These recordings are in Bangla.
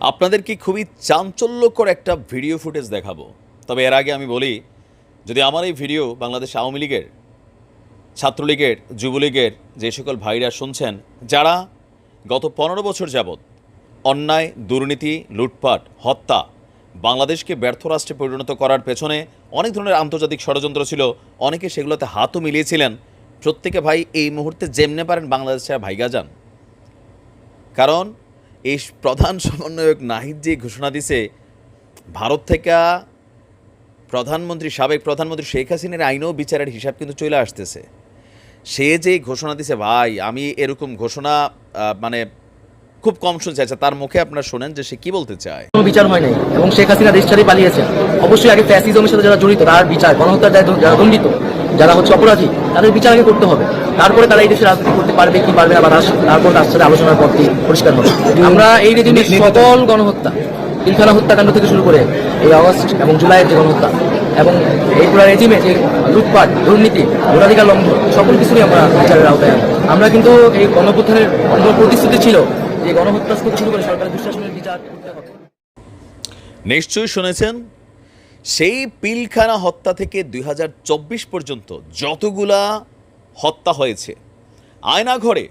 আপনাদেরকে খুবই চাঞ্চল্যকর একটা ভিডিও ফুটেজ দেখাবো। তবে এর আগে আমি বলি, যদি আমার এই ভিডিও বাংলাদেশ আওয়ামী লীগের, ছাত্রলীগের, যুবলীগের যে সকল ভাইরা শুনছেন, যারা গত পনেরো বছর যাবৎ অন্যায়, দুর্নীতি, লুটপাট, হত্যা বাংলাদেশকে ব্যর্থ রাষ্ট্রে পরিণত করার পেছনে অনেক ধরনের আন্তর্জাতিক ষড়যন্ত্র ছিল, অনেকে সেগুলোতে হাতও মিলিয়েছিলেন। প্রত্যেকে ভাই এই মুহূর্তে যেমনে পারেন বাংলাদেশের ভাইগা যান। কারণ এই প্রধান সমন্বয়ক নাহিদ যে ঘোষণা দিছে, ভারত থেকে প্রধানমন্ত্রী, সাবেক প্রধানমন্ত্রী শেখ হাসিনার আইনও বিচারের হিসাব কিন্তু চলে আসতেছে। সে যে ঘোষণা দিছে, ভাই, আমি এরকম ঘোষণা মানে খুব কম শুনছি। আচ্ছা তার মুখে আপনারা শোনেন যে সে কি বলতে চায়। কোনো বিচার হয় নাই এবং শেখ হাসিনা দেশ ছেড়ে পালিয়েছে অবশ্যই আগে ফ্যাসিজমের সাথে যারা জড়িত তার বিচার গণহত্যার যারা যারা দণ্ডিত যারা হচ্ছে অপরাধী তাদের বিচার আগে করতে হবে। তারপরে তারা এই দেশে রাজনীতি করতে পারবে কি পারবে না বা তারপর তার সাথে আলোচনার পথটি পরিষ্কার হবে। আমরা এই রেজিমের সকল গণহত্যা পিলখানা হত্যাকাণ্ড থেকে শুরু করে এই আগস্ট এবং জুলাইয়ের যে গণহত্যা এবং এই পুরো রেজিমে যে লুটপাট দুর্নীতি ভোটাধিকার লঙ্ঘন সকল কিছুরই আমরা বিচারের আওতায় আমরা কিন্তু এই গণপ্রথানের অন্য প্রতিশ্রুতি ছিল যে গণহত্যা শুরু করে সরকারের দুঃশাসনের বিচার নিশ্চয়ই শুনেছেন, সেই পিলখানা হত্যা থেকে দু হাজার চব্বিশ পর্যন্ত যতগুলা হত্যা হয়েছে, আয়নাঘরে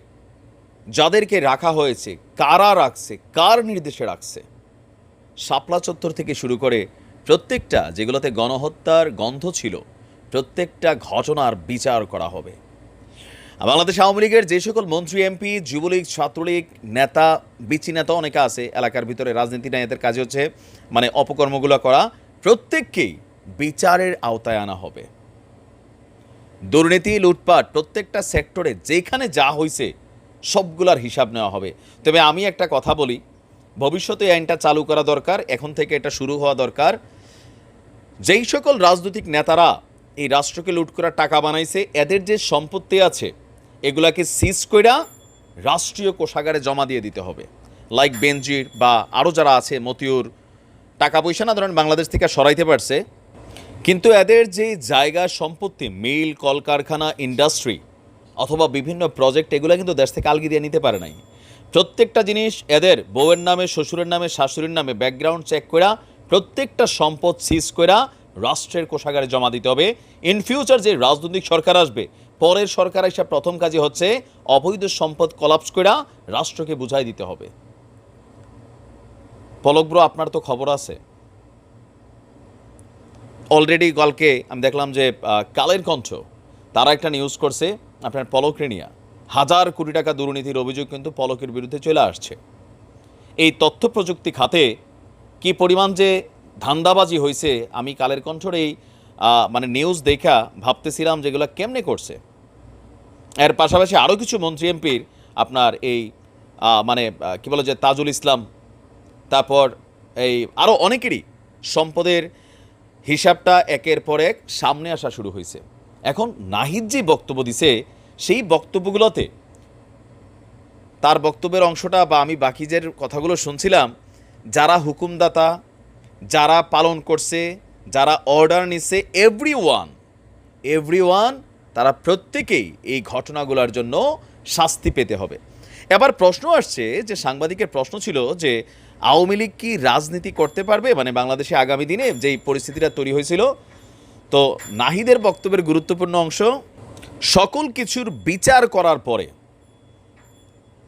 যাদেরকে রাখা হয়েছে, কারা রাখছে, কার নির্দেশে রাখছে, শাপলা চত্বর থেকে শুরু করে প্রত্যেকটা যেগুলোতে গণহত্যার গন্ধ ছিল, প্রত্যেকটা ঘটনার বিচার করা হবে। বাংলাদেশ আওয়ামী লীগের যে সকল মন্ত্রী, এমপি, যুবলীগ, ছাত্রলীগ, নেতা, বিচি নেতা অনেকে আছে এলাকার ভিতরে রাজনীতি নেই, এদের কাজ হচ্ছে মানে অপকর্মগুলো করা। প্রত্যেককেই বিচারের আওতায় আনা হবে। দুর্নীতি, লুটপাট প্রত্যেকটা সেক্টরে যেখানে যা হয়েছে সবগুলার হিসাব নেওয়া হবে। তবে আমি একটা কথা বলি, ভবিষ্যতে আইনটা চালু করা দরকার, এখন থেকে এটা শুরু হওয়া দরকার। যেই সকল রাজনৈতিক নেতারা এই রাষ্ট্রকে লুট করার টাকা বানাইছে, এদের যে সম্পত্তি আছে এগুলাকে সিজ কইরা রাষ্ট্রীয় কোষাগারে জমা দিয়ে দিতে হবে। লাইক বেনজির বা আরও যারা আছে, মতিউর, টাকা পয়সা না ধরেন বাংলাদেশ থেকে সরাইতে পারছে, কিন্তু এদের যে জায়গা সম্পত্তি, মিল, কলকারখানা ইন্ডাস্ট্রি অথবা বিভিন্ন প্রজেক্ট এগুলো কিন্তু দেশ থেকে আলগি দিয়ে নিতে পারে নাই। প্রত্যেকটা জিনিস এদের বউয়ের নামে, শ্বশুরের নামে, শাশুড়ির নামে ব্যাকগ্রাউন্ড চেক করা প্রত্যেকটা সম্পদ সিজ করা রাষ্ট্রের কোষাগারে জমা দিতে হবে। ইন ফিউচার যে রাজনৈতিক সরকার আসবে পরের সরকার এসে প্রথম কাজই হচ্ছে অবৈধ সম্পদ কলাপস করা রাষ্ট্রকে বুঝাই দিতে হবে। পলক ব্রো, আপনার তো খবর আছে। অলরেডি কালকে আমি দেখলাম যে কালের কণ্ঠ, তারা একটা নিউজ করছে, আপনার পলক রেনিয়া। হাজার কোটি টাকা দুর্নীতির অভিযোগ কিন্তু পলকের বিরুদ্ধে চলে আসছে। এই তথ্য প্রযুক্তি খাতে কি পরিমাণ যে ধান্দাবাজি হয়েছে আমি কালের কণ্ঠর এই মানে নিউজ দেখা ভাবতেছিলাম যেগুলো কেমনে করছে। এর পাশাপাশি আরও কিছু মন্ত্রী এমপির আপনার এই মানে কি বলে যে তাজুল ইসলাম, তারপর এই আরও অনেকেরই সম্পদের হিসাবটা একের পর এক সামনে আসা শুরু হয়েছে। এখন নাহিদ যে বক্তব্য দিছে, সেই বক্তব্যগুলোতে তার বক্তব্যের অংশটা বা আমি বাকিদের কথাগুলো শুনছিলাম, যারা হুকুমদাতা, যারা পালন করছে যারা অর্ডার নিচ্ছে এভরি ওয়ান এভরি ওয়ান তারা প্রত্যেকেই এই ঘটনাগুলোর জন্য শাস্তি পেতে হবে। এবার প্রশ্ন আসছে যে সাংবাদিকের প্রশ্ন ছিল যে আওয়ামী লীগ কি রাজনীতি করতে পারবে? মানে বাংলাদেশে আগামী দিনে যেই পরিস্থিতিটা তৈরি হয়েছিল। তো নাহিদের বক্তব্যের গুরুত্বপূর্ণ অংশ, সকল কিছুর বিচার করার পরে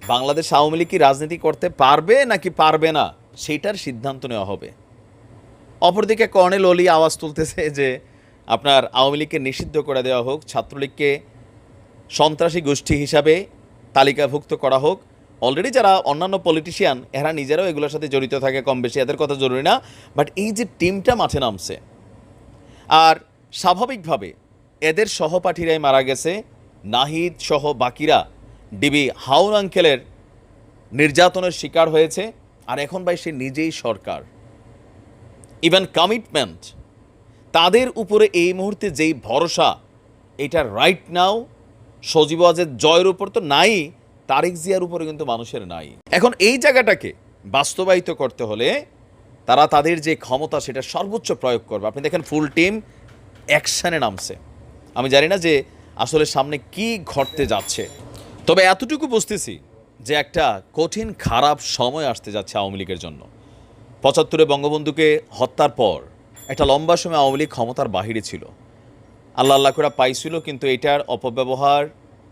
বাংলাদেশ আওয়ামী লীগ কি রাজনীতি করতে পারবে নাকি পারবে না সেইটার সিদ্ধান্ত নেওয়া হবে। অপরদিকে কর্নেল অলি আওয়াজ তুলতেছে যে আপনার আওয়ামী লীগকে নিষিদ্ধ করে দেওয়া হোক, ছাত্রলীগকে সন্ত্রাসী গোষ্ঠী হিসাবে তালিকাভুক্ত করা হোক। অলরেডি যারা অন্যান্য পলিটিশিয়ান এরা নিজেরাও এগুলোর সাথে জড়িত থাকে কম বেশি এদের কথা জরুরি না। বাট এই যে টিমটা মাঠে নামছে, আর স্বাভাবিকভাবে এদের সহপাঠীরাই মারা গেছে, নাহিদ সহ বাকিরা। ডিবি হাউন আঙ্কেলের নির্যাতনের শিকার হয়েছে, আর এখন ভাই সে নিজেই সরকার। ইভেন কমিটমেন্ট তাদের উপরে এই মুহূর্তে যেই ভরসা, এটা রাইট নাও সজীব আজের জয়ের উপর তো নাই, তারেক জিয়ার উপরে কিন্তু মানুষের নাই। এখন এই জায়গাটাকে বাস্তবায়িত করতে হলে তারা তাদের যে ক্ষমতা, সেটা সর্বোচ্চ প্রয়োগ করবে। আপনি দেখেন ফুল টিম অ্যাকশানে নামছে। আমি জানি না যে আসলে সামনে কি ঘটতে যাচ্ছে। তবে এতটুকু বুঝতেছি যে একটা কঠিন, খারাপ সময় আসতে যাচ্ছে আওয়ামী লীগের জন্য। পঁচাত্তরে বঙ্গবন্ধুকে হত্যার পর একটা লম্বা সময় আওয়ামী লীগ ক্ষমতার বাহিরে ছিল। আল্লাহ আল্লাহ করে পাইছিল, কিন্তু এটার অপব্যবহার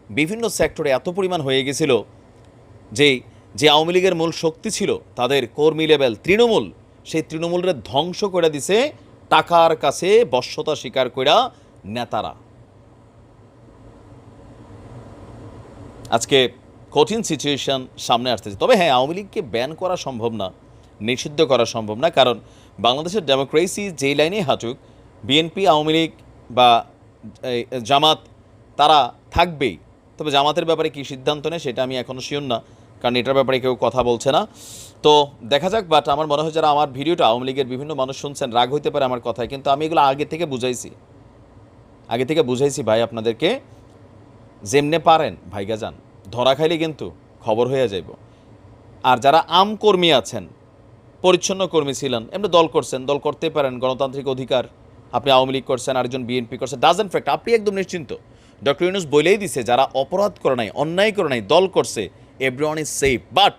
বিভিন্ন সেক্টরে এত পরিমাণ হয়ে গেছিল যে যে আওয়ামী লীগের মূল শক্তি ছিল তাদের কর্মী লেভেল তৃণমূল, সেই তৃণমূলের ধ্বংস করে দিছে টাকার কাছে বশ্যতা স্বীকার করা নেতারা। আজকে কঠিন সিচুয়েশন সামনে আসতেছে। তবে হ্যাঁ আওয়ামী লীগকে ব্যান করা সম্ভব না। নিষিদ্ধ করা সম্ভব না, কারণ বাংলাদেশের ডেমোক্রেসি যেই লাইনে হাঁটুক, বিএনপি, আওয়ামী লীগ বা জামাত, তারা থাকবেই। তবে জামাতের ব্যাপারে কী সিদ্ধান্ত নেয় সেটা আমি এখনও শিওর না, কারণ এটার ব্যাপারে কেউ কথা বলছে না। তো দেখা যাক বাট আমার মনে হয় যারা আমার ভিডিওটা আওয়ামী লীগের বিভিন্ন মানুষ শুনছেন, রাগ হইতে পারে আমার কথায়, কিন্তু আমি এগুলো আগে থেকে বুঝাইছি। আগে থেকে বুঝাইছি ভাই আপনাদেরকে, যেমনে পারেন, ভাইগা যান। ধরা খাইলে কিন্তু খবর হয়ে যাইব। আর যারা আম কর্মী আছেন পরিচ্ছন্ন কর্মী ছিলেন। এমনি দল করছেন, দল করতে পারেন, গণতান্ত্রিক অধিকার আপনি আওয়ামী লীগ করছেন, আরেকজন বিএনপি করছেন ডাজেন্ট ফ্যাক্ট আপনি একদম নিশ্চিন্ত? ডক্টর ইউনুস বলেই দিছে, যারা অপরাধ করে নাই, অন্যায় করে নাই, দল করছে এভরিওয়ান ইজ সেফ বাট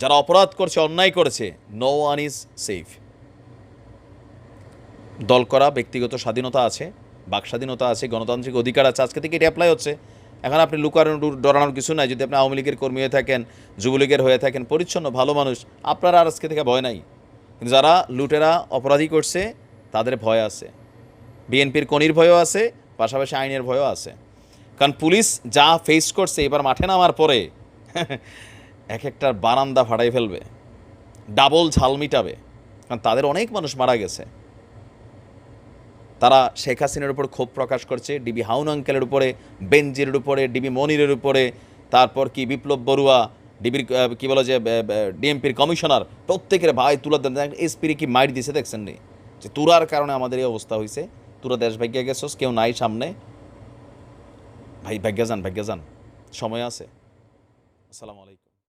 যারা অপরাধ করছে, অন্যায় করেছে নো ওয়ান ইজ সেফ দল করা ব্যক্তিগত স্বাধীনতা আছে, বাক স্বাধীনতা আছে, গণতান্ত্রিক অধিকার আছে, আজকে থেকে এটা অ্যাপ্লাই হচ্ছে। এখন আপনি লুকানোর ডরানোর কিছু নাই। যদি আপনি আওয়ামী লীগের কর্মী হয়ে থাকেন, যুবলীগের হয়ে থাকেন, পরিচ্ছন্ন, ভালো মানুষ, আপনার আর আজকে থেকে ভয় নাই। কিন্তু যারা লুটেরা অপরাধী করছে, তাদের ভয় আছে। বিএনপির কনির ভয়ও আছে, পাশাপাশি আইনের ভয়ও আছে। কারণ পুলিশ যা ফেস করছে, এবার মাঠে নামার পরে এক একটার বারান্দা ফাটাই ফেলবে। ডাবল ঝাল মিটাবে। কারণ তাদের অনেক মানুষ মারা গেছে। তারা শেখ হাসিনার উপর ক্ষোভ প্রকাশ করছে ডিবি হাউন আঙ্কেলের উপরে বেনজিরের উপরে ডিবি মনিরের উপরে, তারপর কি বিপ্লব বড়ুয়া ডিবির কি বলে যে ডিএমপির কমিশনার, প্রত্যেকের ভাই তুলা দেন। এসপির কি মাইট দিছে দেখছেন নি? যে তুরার কারণে আমাদের এই অবস্থা হয়েছে তুরা দেশ ভাগ্যে গেছোস, কেউ নাই সামনে। ভাই, ভাগ্য যান ভাগ্য যান। সময় আছে। আসসালামু আলাইকুম।